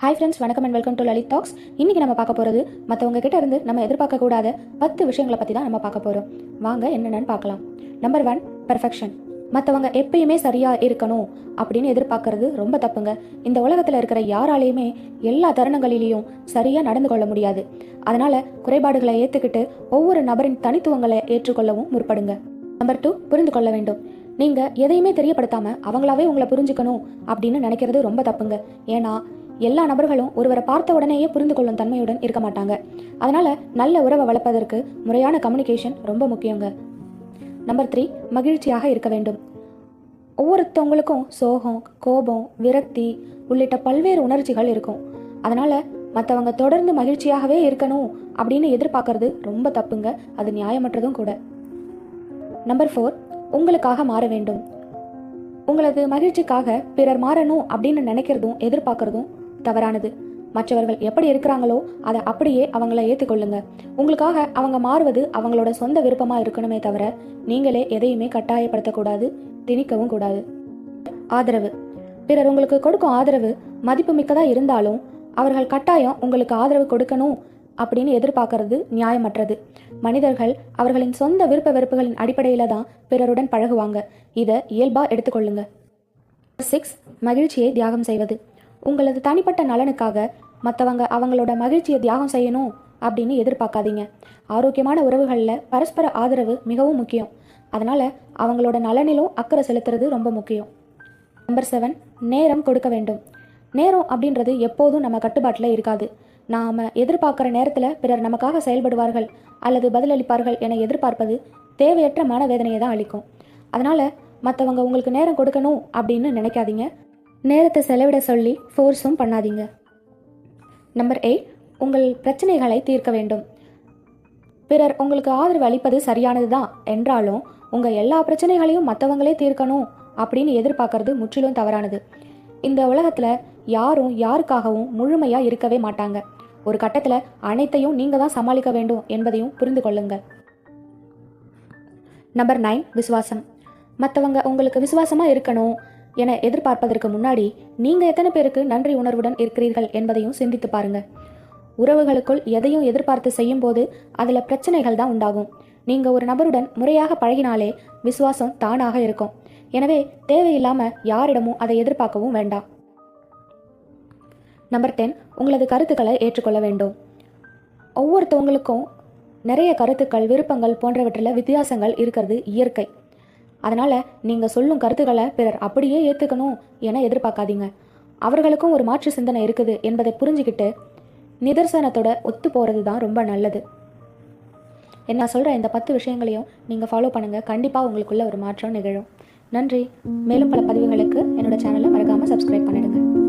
Hi friends வணக்கம் and welcome to Lalith talks இன்னைக்கு நம்ம பார்க்க போகிறது மற்றவங்க கிட்ட இருந்து நம்ம எதிர்பார்க்கக்கூடாத பத்து விஷயங்களை பற்றி தான் நம்ம பார்க்க போகிறோம் வாங்க என்னென்னு பார்க்கலாம். நம்பர் ஒன் பெர்ஃபெக்ஷன் மற்றவங்க எப்பயுமே சரியாக இருக்கணும் அப்படின்னு எதிர்பார்க்கறது ரொம்ப தப்புங்க. இந்த உலகத்தில் இருக்கிற யாராலையுமே எல்லா தருணங்களிலேயும் சரியாக நடந்து கொள்ள முடியாது. அதனால் குறைபாடுகளை ஏற்றுக்கிட்டு ஒவ்வொரு நபரின் தனித்துவங்களை ஏற்றுக்கொள்ளவும் முற்படுங்க. நம்பர் டூ புரிந்து கொள்ள வேண்டும். நீங்கள் எதையுமே தெரியப்படுத்தாம அவங்களாவே உங்களை புரிஞ்சுக்கணும் அப்படின்னு நினைக்கிறது ரொம்ப தப்புங்க. ஏன்னா எல்லா நபர்களும் ஒருவரை பார்த்த உடனேயே புரிந்து கொள்ளும் தன்மையுடன் இருக்க மாட்டாங்க. அதனால நல்ல உறவை வளர்ப்பதற்கு முறையான கம்யூனிகேஷன் ரொம்ப முக்கியங்க. நம்பர் த்ரீ மகிழ்ச்சியாக இருக்க வேண்டும். ஒவ்வொருத்தவங்களுக்கும் சோகம் கோபம் விரக்தி உள்ளிட்ட பல்வேறு உணர்ச்சிகள் இருக்கும். அதனால மற்றவங்க தொடர்ந்து மகிழ்ச்சியாகவே இருக்கணும் அப்படின்னு எதிர்பார்க்கறது ரொம்ப தப்புங்க. அது நியாயமற்றதும் கூட. நம்பர் ஃபோர் உங்களுக்காக மாற வேண்டும். உங்களது மகிழ்ச்சிக்காக பிறர் மாறணும் அப்படின்னு நினைக்கிறதும் எதிர்பார்க்கறதும் தவறானது. மற்றவர்கள் எப்படி இருக்கிறாங்களோ அதை அப்படியே அவங்கள ஏற்றுக்கொள்ளுங்க உங்களுக்காக அவங்க மாறுவது அவங்களோட சொந்த விருப்பமாக இருக்கணுமே தவிர நீங்களே எதையுமே கட்டாயப்படுத்தக்கூடாது திணிக்கவும் கூடாது. ஆதரவு. பிறர் உங்களுக்கு கொடுக்கும் ஆதரவு மதிப்புமிக்கதாக இருந்தாலும் அவர்கள் கட்டாயம் உங்களுக்கு ஆதரவு கொடுக்கணும் அப்படின்னு எதிர்பார்க்கறது நியாயமற்றது. மனிதர்கள் அவர்களின் சொந்த விருப்ப வெறுப்புகளின் அடிப்படையில் தான் பிறருடன் பழகுவாங்க. இதை இயல்பாக எடுத்துக்கொள்ளுங்க. சிக்ஸ் மகிழ்ச்சியை தியாகம் செய்வது. உங்களது தனிப்பட்ட நலனுக்காக மற்றவங்க அவங்களோட மகிழ்ச்சியை தியாகம் செய்யணும் அப்படின்னு எதிர்பார்க்காதீங்க. ஆரோக்கியமான உறவுகளில் பரஸ்பர ஆதரவு மிகவும் முக்கியம். அதனால் அவங்களோட நலனிலும் அக்கறை செலுத்துறது ரொம்ப முக்கியம். நம்பர் செவன் நேரம் கொடுக்க வேண்டும். நேரம் அப்படின்றது எப்போதும் நம்ம கட்டுப்பாட்டில் இருக்காது. நாம் எதிர்பார்க்குற நேரத்தில் பிறர் நமக்காக செயல்படுவார்கள் அல்லது பதிலளிப்பார்கள் என எதிர்பார்ப்பது தேவையற்ற மனவேதனையை தான் அளிக்கும். அதனால் மற்றவங்க உங்களுக்கு நேரம் கொடுக்கணும் அப்படின்னு நினைக்காதீங்க. நேரத்தை செலவிட சொல்லி ஃபோர்ஸும் பண்ணாதீங்க. நம்பர் எயிட் உங்கள் பிரச்சனைகளை தீர்க்க வேண்டும். பிறர் உங்களுக்கு ஆதரவு அளிப்பது சரியானது தான் என்றாலும் உங்கள் எல்லா பிரச்சனைகளையும் மற்றவங்களே தீர்க்கணும் அப்படின்னு எதிர்பார்க்கறது முற்றிலும் தவறானது. இந்த உலகத்தில் யாரும் யாருக்காகவும் முழுமையாக இருக்கவே மாட்டாங்க. ஒரு கட்டத்தில் அனைத்தையும் நீங்கள் தான் சமாளிக்க வேண்டும் என்பதையும் புரிந்து கொள்ளுங்கள். நம்பர் நைன் விசுவாசம். மற்றவங்க உங்களுக்கு விசுவாசமாக இருக்கணும் என எதிர்பார்ப்பதற்கு முன்னாடி நீங்கள் எத்தனை பேருக்கு நன்றி உணர்வுடன் இருக்கிறீர்கள் என்பதையும் சிந்தித்து பாருங்க. உறவுகளுக்குள் எதையும் எதிர்பார்த்து செய்யும்போது அதில் பிரச்சனைகள் தான் உண்டாகும். நீங்கள் ஒரு நபருடன் முறையாக பழகினாலே விசுவாசம் தானாக இருக்கும். எனவே தேவையில்லாமல் யாரிடமும் அதை எதிர்பார்க்கவும் வேண்டாம். நம்பர் டென் உங்களது கருத்துக்களை ஏற்றுக்கொள்ள வேண்டும். ஒவ்வொருத்தவங்களுக்கும் நிறைய கருத்துக்கள் விருப்பங்கள் போன்றவற்றில் வித்தியாசங்கள் இருக்கிறது இயற்கை. அதனால் நீங்கள் சொல்லும் கருத்துக்களை பிறர் அப்படியே ஏற்றுக்கணும் என எதிர்பார்க்காதீங்க. அவர்களுக்கும் ஒரு மாற்று சிந்தனை இருக்குது என்பதை புரிஞ்சுக்கிட்டு நிதர்சனத்தோட ஒத்து போகிறது தான் ரொம்ப நல்லது. என்ன சொல்கிற இந்த பத்து விஷயங்களையும் நீங்கள் ஃபாலோ பண்ணுங்கள் கண்டிப்பாக உங்களுக்குள்ள ஒரு மாற்றம் நிகழும். நன்றி. மேலும் பல பதிவுகளுக்கு என்னோட சேனலை மறக்காமல் சப்ஸ்கிரைப் பண்ணிடுங்க.